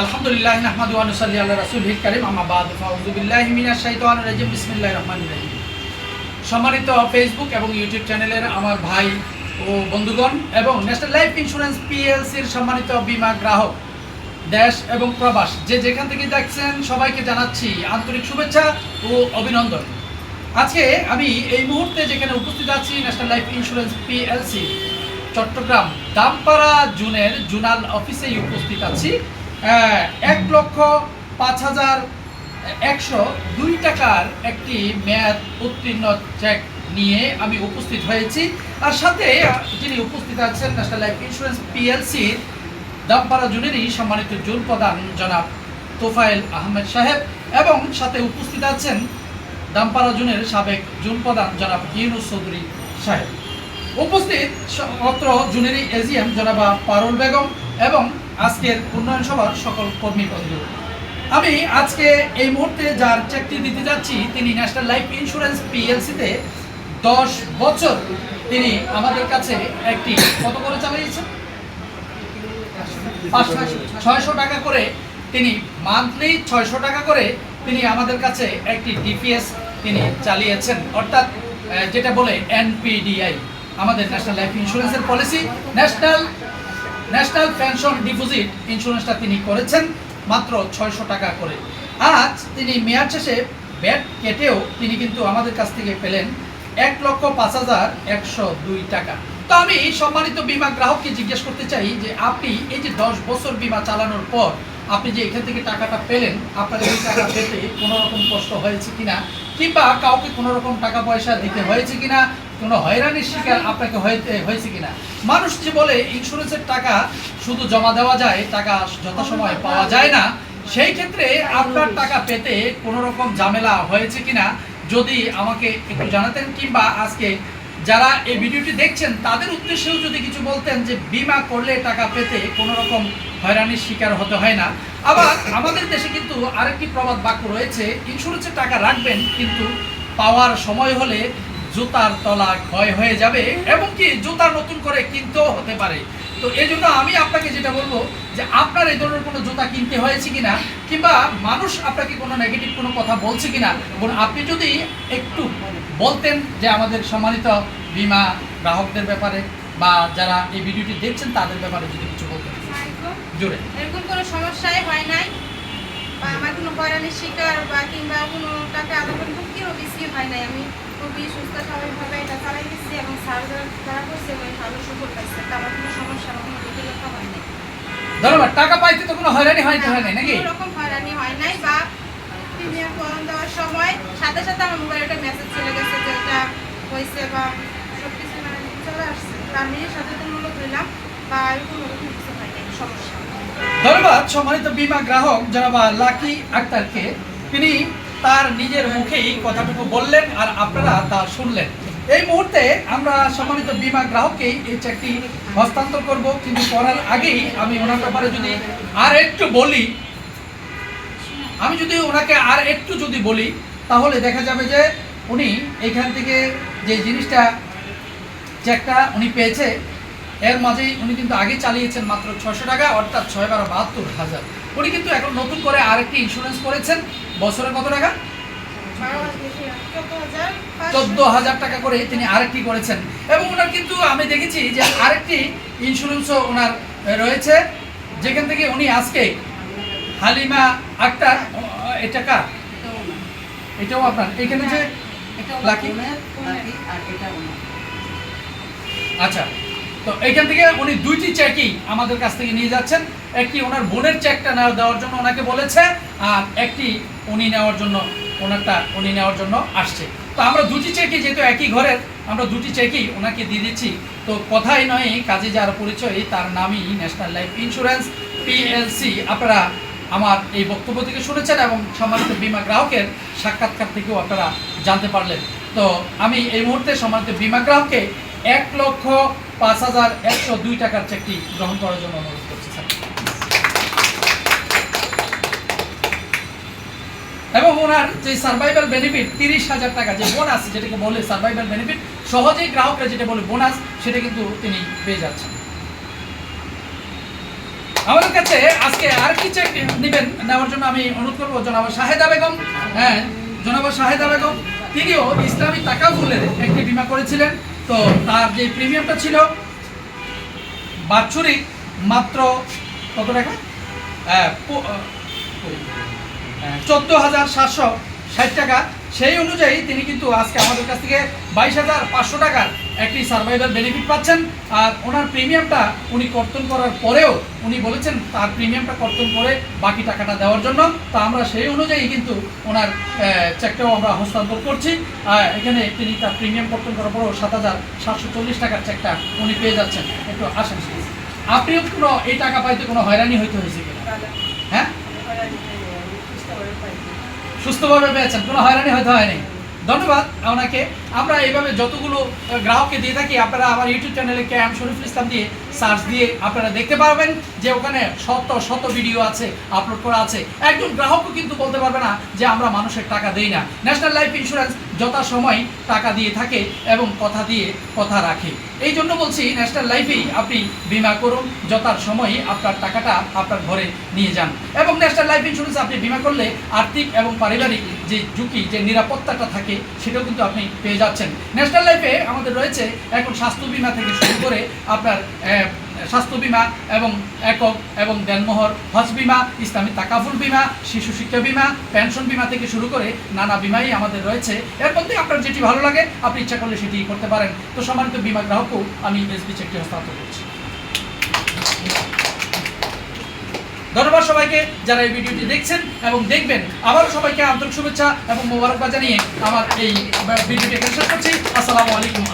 আলহামদুলিল্লাহ নাহমাদু ওয়া নুসাল্লি আলা রাসূলিল কারীম, আম্মা বাদ। ফাউযু বিল্লাহি মিনাশ শাইতানির রাজিম। বিসমিল্লাহির রহমানির রহিম। সম্মানিত ফেসবুক এবং ইউটিউব চ্যানেলের আমার ভাই ও বন্ধুগণ এবং ন্যাশনাল লাইফ ইন্স্যুরেন্স পিএলসির সম্মানিত বীমা গ্রাহক, দেশ এবং প্রবাস, যে যেখান থেকে দেখছেন, সবাইকে জানাচ্ছি আন্তরিক শুভেচ্ছা ও অভিনন্দন। আজকে আমি এই মুহূর্তে যেখানে উপস্থিত আছি National Life Insurance PLC Chittagong Dampara জুনের জুনাল অফিসেই উপস্থিত আছি। এক লক্ষ পাঁচ হাজার একশো দুই টাকার একটি মেয়াদ উত্তীর্ণ চেক নিয়ে আমি উপস্থিত হয়েছি। আর সাথে যিনি উপস্থিত আছেন ন্যাশনাল লাইফ ইন্স্যুরেন্স পিএলসির দামপাড়া জুনেরই সম্মানিত জুন প্রধান জনাব তোফায়েল আহমেদ সাহেব এবং সাথে উপস্থিত আছেন দামপাড়া জুনের সাবেক জুন প্রধান জনাব ইউনুস চৌধুরী সাহেব। উপস্থিত অত্র জুনেরি এজিএম জনাবা পারুল বেগম এবং আজকের উন্নয়ন সভার সকল কর্মী বন্ধু। আমি আজকে এই মুহূর্তে যার চেকটি দিতে যাচ্ছি, তিনি ন্যাশনাল লাইফ ইন্স্যুরেন্স পিএলসিতে দশ বছর তিনি আমাদের কাছে একটি কত করে চালিয়েছেন? ছয়শো টাকা করে তিনি মান্থলি ছয়শো টাকা করে তিনি আমাদের কাছে একটি ডিপিএস তিনি চালিয়েছেন। অর্থাৎ যেটা বলে এনপিডিআই আমাদের ন্যাশনাল লাইফ ইন্স্যুরেন্সের policy national national pension deposit ইন্স্যুরেন্সটা তিনি করেছেন মাত্র ছয়শো টাকা করে। আজ তিনি মেয়াদ শেষে ব্যাট কেটেও তিনি কিন্তু আমাদের কাছ থেকে পেলেন এক লক্ষ পাঁচ হাজার একশো দুই টাকা। তো আমি সম্মানিত বীমা গ্রাহককে জিজ্ঞেস করতে চাই যে আপনি এই যে দশ বছর বীমা চালানোর পর আপনি যে এখান থেকে টাকাটা পেলেন আপনার এই টাকা পেতে কোনো রকম কষ্ট হয়েছে কিনা? কিংবা কাউকে কোনো রকম টাকা পয়সা দিতে হয়েছে কিনা? কোনো হয়রানির শিকার আপনাকে হয়েছে কিনা? মানুষ যে বলে ইন্স্যুরেন্সের টাকা শুধু জমা দেওয়া যায়, টাকা যথাসময়ে পাওয়া যায় না, সেই ক্ষেত্রে আপনার টাকা পেতে কোনো রকম ঝামেলা হয়েছে কিনা? যদি আমাকে একটু জানাতেন, কিংবা আজকে যারা এই ভিডিওটি দেখছেন, তাদের উদ্দেশ্যেও যদি কিছু বলতেন যে, বিমা করলে টাকা পেতে কোনো রকম হয়রানির শিকার হতে হয় না। আবার আমাদের দেশে কিন্তু আরেকটি প্রবাদ বাক্য রয়েছে ইন্স্যুরেন্সের টাকা রাখবেন, কিন্তু পাওয়ার সময় হলে জুতার তলা ক্ষয় হয়ে যাবে এবং কি জুতা নতুন করে কিনতেও হতে পারে। তো এই জন্য আমি আপনাকে যেটা বলব যে আপনার এই ধরনের কোনো জুতা কিনতে হয়েছে কিনা কিংবা মানুষ আপনাকে কোনো নেগেটিভ কোনো কথা বলছে কিনা এবং আপনি যদি একটু বলতেন যে আমাদের সম্মানিত বীমা গ্রাহকদের ব্যাপারে বা যারা এই ভিডিওটি দেখছেন তাদের ব্যাপারে যদি কিছু বলতেন। জোরে। এরকম কোনো সমস্যাই হয় নাই। বা আমার কোনো হয়রানির শিকার বা কিংবা কোনো টাকা আদা কোনো কেউ বেশি হয় নাই। আমি খুবই সুস্থ স্বাভাবিকভাবে এটা চালাই দিচ্ছি এবং স্যার যারা করছে ওই ভালো সুযোগ পাইছে তা আমার কোনো সমস্যা বা কোনো জটিলতা হয় নাই। ধন্যবাদ। টাকা পাইতে তো কোনো হয়রানি হয়তো হয় নাই নাকি? কোনো রকম হয়রানি হয় নাই বা প্রিমিয়াম ফোন দেওয়ার সময় সাথে সাথে আমার মোবাইলে একটা মেসেজ চলে গেছে যে এটা হয়েছে বা সব কিছু মানে চলে আসছে। তা আমি সচেতনমূলক হইলাম বা এরকম কিছু হয় ধন্যবাদ সম্মানিত বীমা গ্রাহক জনাবা লাকি আক্তারকে। তিনি তার নিজের মুখেই কথাটুকু বললেন আর আপনারা তা শুনলেন। এই মুহূর্তে আমরা সম্মানিত বীমা গ্রাহককেই এই চেকটি হস্তান্তর করব। কিন্তু করার আগেই আমি ওনার ব্যাপারে যদি আর একটু বলি, আমি যদি ওনাকে আর একটু যদি বলি, তাহলে দেখা যাবে যে উনি এখান থেকে যে জিনিসটা চেকটা উনি পেয়েছে এর মাঝেই উনি কিন্তু আগে চালিয়েছেন মাত্র ছশো টাকা অর্থাৎ ছয় বারো বাহাত্তর হাজার। উনি কিন্তু এখন নতুন করে আরেকটি ইন্স্যুরেন্স করেছেন। বছরে কত টাকা? চোদ্দ হাজার টাকা করে তিনি আরেকটি করেছেন। এবং ওনার কিন্তু আমি দেখেছি যে আরেকটি ইন্স্যুরেন্সও ওনার রয়েছে। যেখান থেকে উনি আজকে হালিমা আক্তার এটা কার? এটাও আপনার। এখানে যে লাকি? আচ্ছা তো এইখান থেকে উনি দুইটি চেকই আমাদের কাছ থেকে নিয়ে যাচ্ছেন। একটি ওনার বোনের চেকটা নেওয়া দেওয়ার জন্য ওনাকে বলেছে, আর একটি উনি নেওয়ার জন্য, ওনারটা উনি নেওয়ার জন্য আসছে। তো আমরা দুটি চেকই যেহেতু একই ঘরের, আমরা দুটি চেকই ওনাকে দিয়ে দিচ্ছি। তো কথাই নয়, কাজে যার পরিচয়, তার নামই ন্যাশনাল লাইফ ইন্স্যুরেন্স পিএলসি আপনারা আমার এই বক্তব্য থেকে শুনেছেন এবং সম্মানিত বীমা গ্রাহকের সাক্ষাৎকার থেকেও আপনারা জানতে পারলেন। তো আমি এই মুহূর্তে সম্মানিত বীমা গ্রাহককে এক লক্ষ পাঁচ হাজার একশো দুই টাকার চেকটি গ্রহণ করার জন্য অনুরোধ করছি, স্যার। এবং ওনার যে সার্ভাইভাল বেনিফিট তিরিশ হাজার টাকা যে বোনাস যেটাকে বলে সার্ভাইভাল বেনিফিট সহজেই গ্রাহকরা যেটা বলে বোনাস সেটা কিন্তু তিনি পেয়ে যাচ্ছেন। আমাদের কাছে আজকে আর কি চেক নেবেন নেওয়ার জন্য আমি অনুরোধ করব, জনাব শাহেদা বেগম। হ্যাঁ জনাব শাহেদা বেগম, তিনিও ইসলামী তাকাবুলের একটি বিমা করেছিলেন। তো তার যে প্রিমিয়ামটা ছিল, বাৎসরিক মাত্র কত টাকা? চোদ্দ হাজার সাতশো ষাট টাকা। সেই অনুযায়ী তিনি কিন্তু আজকে আমাদের কাছ থেকে বাইশ হাজার পাঁচশো টাকার একটি সার্ভাইভাল বেনিফিট পাচ্ছেন। আর ওনার প্রিমিয়ামটা উনি কর্তন করার পরেও উনি বলেছেন তার প্রিমিয়ামটা কর্তন করে বাকি টাকাটা দেওয়ার জন্য। তা আমরা সেই অনুযায়ী কিন্তু ওনার চেকটাও আমরা হস্তান্তর করছি। এখানে তিনি তার প্রিমিয়াম কর্তন করার পরেও সাত হাজার সাতশো চল্লিশ টাকার চেকটা উনি পেয়ে যাচ্ছেন। একটু আসেন। আপনিও কোনো এই টাকা পাইতে কোনো হয়রানি হইতে হয়েছে কিনা? হ্যাঁ? সুস্থভাবে পেয়েছেন। কোনো হয়রানি হয়তো হয়নি? ধন্যবাদ ওনাকে আমরা এইভাবে যতগুলো গ্রাহককে দিয়ে থাকি, আপনারা আমার ইউটিউব চ্যানেলে ক্যাম শরীফুল ইসলাম দিয়ে সার্চ দিয়ে আপনারা দেখতে পারবেন যে ওখানে শত শত ভিডিও আছে আপলোড করা আছে। একজন গ্রাহকও কিন্তু বলতে পারবে না যে আমরা মানুষের টাকা দেই না। ন্যাশনাল লাইফ ইন্স্যুরেন্স যথাসময় টাকা দিয়ে থাকে এবং কথা দিয়ে কথা রাখে। এই জন্য বলছি ন্যাশনাল লাইফেই আপনি বিমা করুন যথার সময় আপনার টাকাটা আপনার ঘরে নিয়ে যান। এবং ন্যাশনাল লাইফ ইন্স্যুরেন্স আপনি বিমা করলে আর্থিক এবং পারিবারিক যে ঝুঁকি, যে নিরাপত্তাটা থাকে, সেটাও কিন্তু আপনি পেয়ে যাচ্ছেন। ন্যাশনাল লাইফে আমাদের রয়েছে এখন স্বাস্থ্য বিমা থেকে শুরু করে আপনার স্বাস্থ্য বিমা এবং একক এবং দেনমোহর হজ বিমা, ইসলামী তাকাফুল বিমা, শিশু শিক্ষা বিমা, পেনশন বিমা থেকে শুরু করে নানা বিমাই আমাদের রয়েছে। এর মধ্যে আপনার যেটি ভালো লাগে, আপনি ইচ্ছা করলে সেটি করতে পারেন। তো সম্মানিত বিমা গ্রাহকও, আমি এসবি চেকটি হস্তান্তর করছি। ধন্যবাদ সবাইকে যারা এই ভিডিওটি দেখছেন এবং দেখবেন। আবারও সবাইকে আন্তরিক শুভেচ্ছা এবং মোবারকবাদ জানিয়ে আমার এই ভিডিওটি শেষ করছি। আসসালামু আলাইকুম